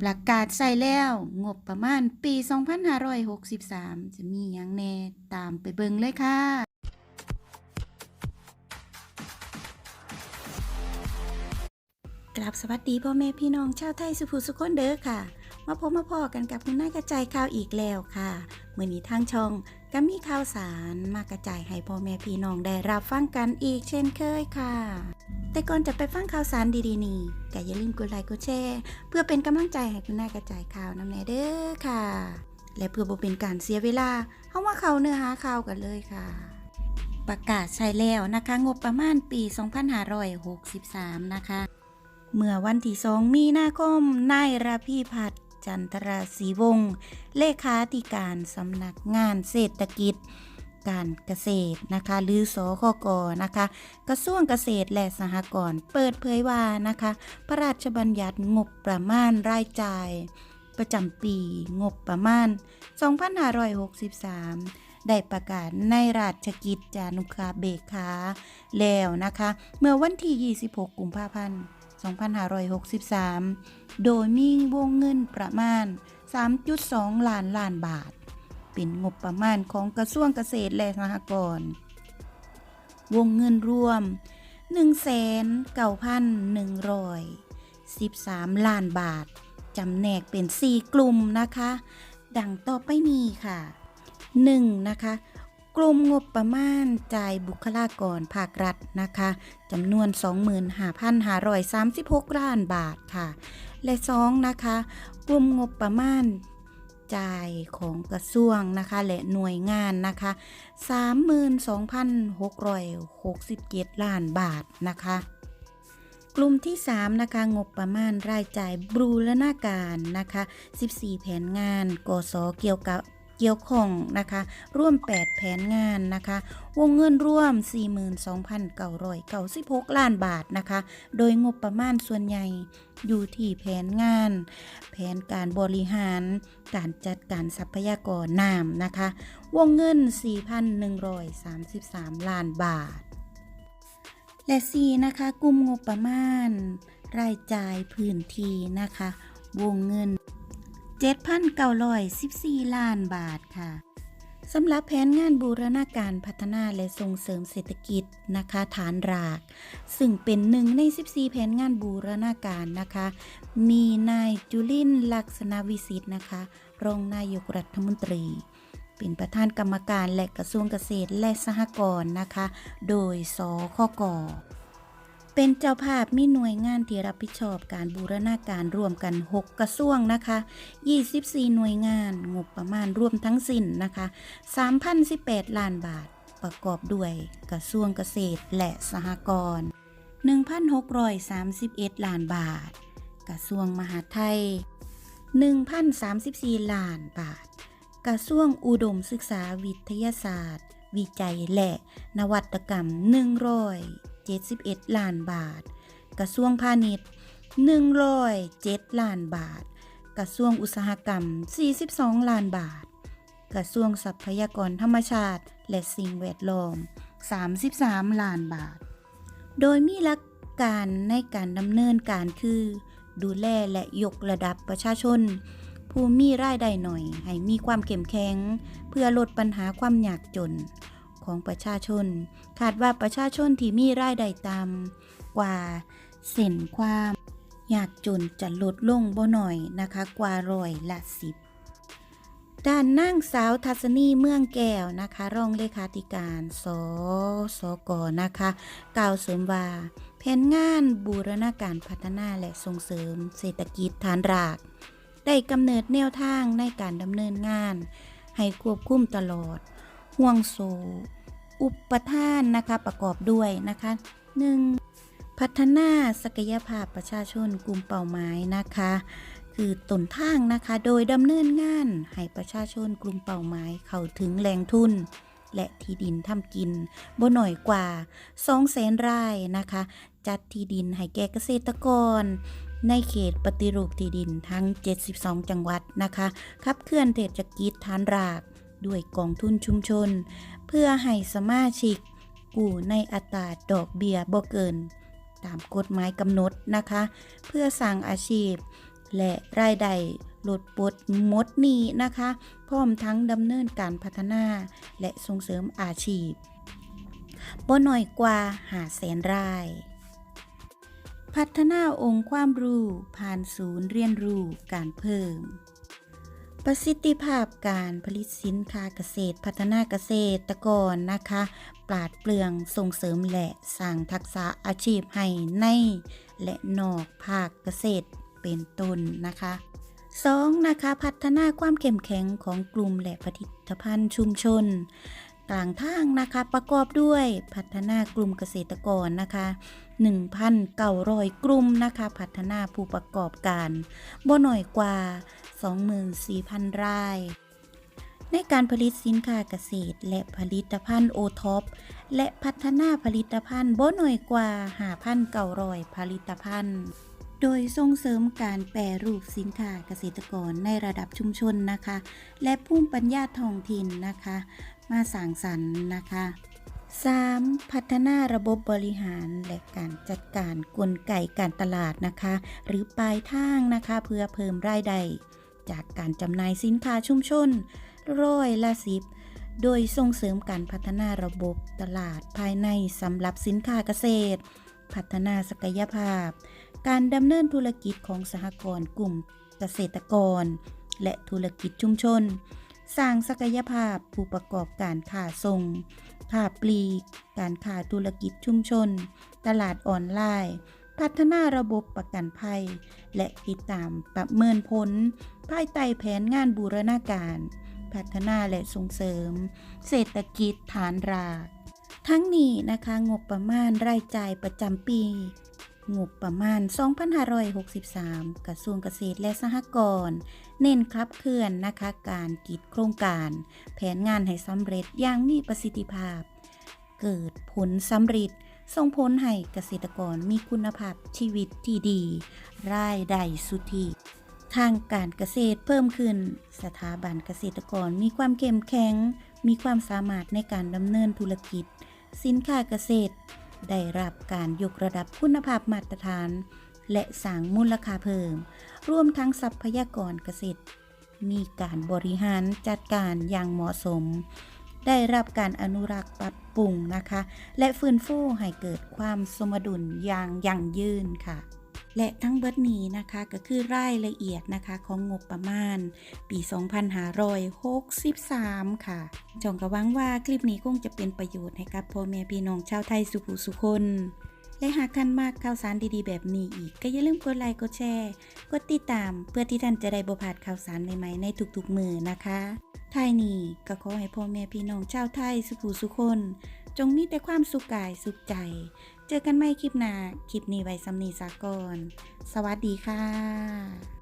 ประกาศใส่แล้วงบประมาณปี 2563 จะมีอย่างแน่ตามไปเบิงเลยค่ะ ลับสวัสดีพ่อแม่พี่น้องชาวไทยสุภูสุคนเด้อค่ะ มาพบมาพอกันกับคุณนายกระจายข่าวอีกแล้วค่ะเมื่อนี้ทางช่องก็มีข่าวสารมากระจายให้พ่อแม่พี่น้องได้รับฟังกันอีกเช่นเคยค่ะ แต่ก่อนจะไปฟังข่าวสารดีๆนี้ก็อย่าลืมกดไลค์กดแชร์เพื่อเป็นกำลังใจให้คุณนายกระจายข่าวนำแน่เด้อค่ะ และเพื่อบ่เป็นการเสียเวลาเข้ามาเข้าเนื้อหาข่าวกันเลยค่ะประกาศใช้แล้วนะคะ งบประมาณปี 2563 นะคะ เมื่อวันที่2มีนาคมนายราพีพัฒน์จันทราศรีวงศ์เลขาธิการสำนักงานเศรษฐกิจ การเกษตรนะคะหรือสคกนะคะ กระทรวงเกษตรและสหกรณ์เปิดเผยว่านะคะ พระราชบัญญัติงบประมาณรายจ่าย ประจำปีงบประมาณ 2563ได้ประกาศในราชกิจจานุคาเบกขาแล้วนะคะ เมื่อวันที่ 26 กุมภาพันธ์ 2563 โดยมีวงเงินประมาณ 3.2 ล้านล้านบาท เป็นงบประมาณของกระทรวงเกษตรและสหกรณ์ วงเงินรวม 1,9,113 ล้านบาท จำแนกเป็น 4 กลุ่มนะคะ ดังต่อไปนี้ค่ะ 1. นะคะ กลุ่มงบประมาณจ่ายบุคลากรภาครัฐนะคะจำนวน 25,536 ล้านบาทค่ะ และ 2. นะคะ กลุ่มงบประมาณจ่ายของกระทรวงนะคะ และหน่วยงานนะคะ 32,667 ล้านบาทนะคะกลุ่มที่ 3 นะคะ งบประมาณรายจ่ายบรูรณาการนะคะ 14 แผนงานกสเกี่ยวกับ เกี่ยวข้องนะคะร่วม 8 แผนงานนะคะ วงเงินร่วม 42,996 ล้านบาทนะคะ โดยงบประมาณส่วนใหญ่อยู่ที่แผนงาน แผนการบริหาร การจัดการทรัพยากรน้ำนะคะ วงเงิน 4,133 ล้านบาท และ 4 นะคะกลุ่มงบประมาณ รายจ่ายพื้นที่นะคะ วงเงิน 7,914 ล้านบาทค่ะสำหรับแผนงานบูรณาการพัฒนาและส่งเสริมเศรษฐกิจนะคะฐานราก ซึ่งเป็นหนึ่งใน 14 แผนงานบูรณาการนะคะ มีนายจุลินลักษณะวิสิทธ์นะคะ รองนายกรัฐมนตรี เป็นประธานกรรมการและกระทรวงเกษตรและสหกรณ์นะคะ โดยสคก เป็นเจ้าภาพมีหน่วยงานที่รับผิดชอบการบูรณาการร่วมกัน 6 กระทรวงนะคะ 24 หน่วยงานงบประมาณรวมทั้งสิ้นนะคะ 3,018 ล้านบาท ประกอบด้วยกระทรวงเกษตรและสหกรณ์ 1,631 ล้านบาท กระทรวงมหาดไทย 1,034 ล้านบาท กระทรวงอุดมศึกษาวิทยาศาสตร์ วิจัยและนวัตกรรม 171 ล้านบาท กระทรวงพาณิชย์ 107 ล้านบาท กระทรวงอุตสาหกรรม 42 ล้านบาท กระทรวงทรัพยากรธรรมชาติ และสิ่งแวดล้อม 33 ล้านบาท โดยมีหลักการในการดำเนินการคือ ดูแลและยกระดับประชาชน ผู้มีรายได้หน่อย ให้มีความเข้มแข็ง เพื่อลดปัญหาความยากจน ของประชาชน คาดว่าประชาชนที่มีรายได้ต่ำกว่าเส้นความยากจนจะลดลงบ่หน่อยนะคะกว่าร้อยละสิบด้านนางสาวทัศนีเมืองแก้วนะคะรองเลขาธิการสสกนะคะกล่าวเสริมว่าแผนงานบูรณาการพัฒนาและส่งเสริมเศรษฐกิจฐานราก ได้กำเนิดแนวทางในการดำเนินงาน ให้ควบคุมตลอด ห่วงโซ อุปทานนะคะประกอบด้วยนะคะ 1. พัฒนาศักยภาพประชาชนกลุ่มเป้าหมายนะคะ คือต้นทางนะคะโดยดำเนินงานให้ประชาชนกลุ่มเป้าหมายเข้าถึงแหล่งทุนและที่ดินทำกินบ่หน่อยกว่า2แสนไร่นะคะ จัดที่ดินให้แก่เกษตรกร ในเขตปฏิรูปที่ดินทั้ง 72 จังหวัดนะคะ ขับเคลื่อนเศรษฐกิจฐานราก ด้วยกองทุนชุมชน เพื่อให้สมาชิก กู้ในอัตราดอกเบี้ยบ่เกิน ตามกฎหมายกำหนดนะคะ เพื่อสร้างอาชีพ และรายได้ลดปลดมดหนี้นะคะ พร้อมทั้งดำเนินการพัฒนาและส่งเสริมอาชีพบ่น้อยกว่าหาแสนราย พัฒนาองค์ความรู้ผ่านศูนย์เรียนรู้การเพิ่ม ประสิทธิภาพการผลิตสินค้าเกษตร พัฒนาเกษตรกรนะคะ ปราดเปลืองส่งเสริมและสร้างทักษะอาชีพให้ใน และนอกภาคเกษตรเป็นต้นนะคะ 2. นะคะพัฒนาความเข้มแข็งของกลุ่มและผลิตภัณฑ์ชุมชน กลางทางนะคะประกอบด้วยพัฒนากลุ่มเกษตรกรนะคะ 1,900 กลุ่มนะคะ พัฒนาผู้ประกอบการบ่หน่อยกว่า 24,000 ราย ในการผลิตสินค้าเกษตร และผลิตภัณฑ์โอท็อปและพัฒนาผลิตภัณฑ์บ่หน่อยกว่า 5,900 ผลิตภัณฑ์โดยส่งเสริมการแปรรูปสินค้าเกษตรกรในระดับชุมชนนะคะ และภูมิปัญญาท้องถิ่นนะคะ มาสร้างสรรค์นะคะ 3. พัฒนาระบบบริหารและการจัดการกลไกการตลาดนะคะ หรือปลายทางนะคะ เพื่อเพิ่มรายได้ จากการจำหน่ายสินค้าชุมชนร้อยละสิบโดยส่งเสริมการพัฒนาระบบตลาดภายในสำหรับสินค้าเกษตร พัฒนาศักยภาพ การดำเนินธุรกิจของสหกรณ์กลุ่มเกษตรกร และธุรกิจชุมชน สร้างศักยภาพผู้ประกอบการค้าส่ง ค้าปลีก การค้าธุรกิจชุมชน ตลาดออนไลน์ พัฒนาระบบประกันภัย และติดตามประเมินผล ภายใต้แผนงานบูรณาการ พัฒนาและส่งเสริม เศรษฐกิจฐานรากทั้งนี้นะคะงบประมาณรายจ่ายประจำปี งบประมาณ 2563 กระทรวงเกษตรและสหกรณ์เน้นขับเคลื่อนนะคะการกิจโครงการ แผนงานให้สำเร็จอย่างมีประสิทธิภาพ เกิดผลสำเร็จส่งผลให้เกษตรกรมีคุณภาพชีวิตที่ดี รายได้สุทธิทางการเกษตรเพิ่มขึ้น สถาบันเกษตรกรมีความเข้มแข็ง มีความสามารถในการดำเนินธุรกิจ สินค้าเกษตร ได้รับการยกระดับคุณภาพมาตรฐาน และสร้างมูลค่าเพิ่ม รวมทั้งทรัพยากรเกษตร มีการบริหารจัดการอย่างเหมาะสม ได้รับการอนุรักษ์ปรับปรุงนะคะ และฟื้นฟูให้เกิดความสมดุลอย่างยั่งยืนค่ะ และทั้งเบิดนี้นะคะก็คือรายละเอียดนะคะของงบประมาณ ปี 2563 ค่ะ จองกระวังว่าคลิปนี้คงจะเป็นประโยชน์ให้กับพ่อแม่พี่น้องชาวไทยสุขุสุคน และหากท่านมากข่าวสารดีๆ แบบนี้อีก ก็อย่าลืมกดไลค์กดแชร์ กดติดตามเพื่อที่ท่านจะได้บ่พลาดข่าวสารใหม่ๆในทุกๆมือนะคะท้ายนี้ก็ขอให้พ่อแม่พี่น้องชาวไทยสุขุสุคน จงมีแต่ความสุขกายสุขใจ เจอกันใหม่คลิปหน้า คลิปนี้ไว้สำนีสากอนสวัสดีค่ะ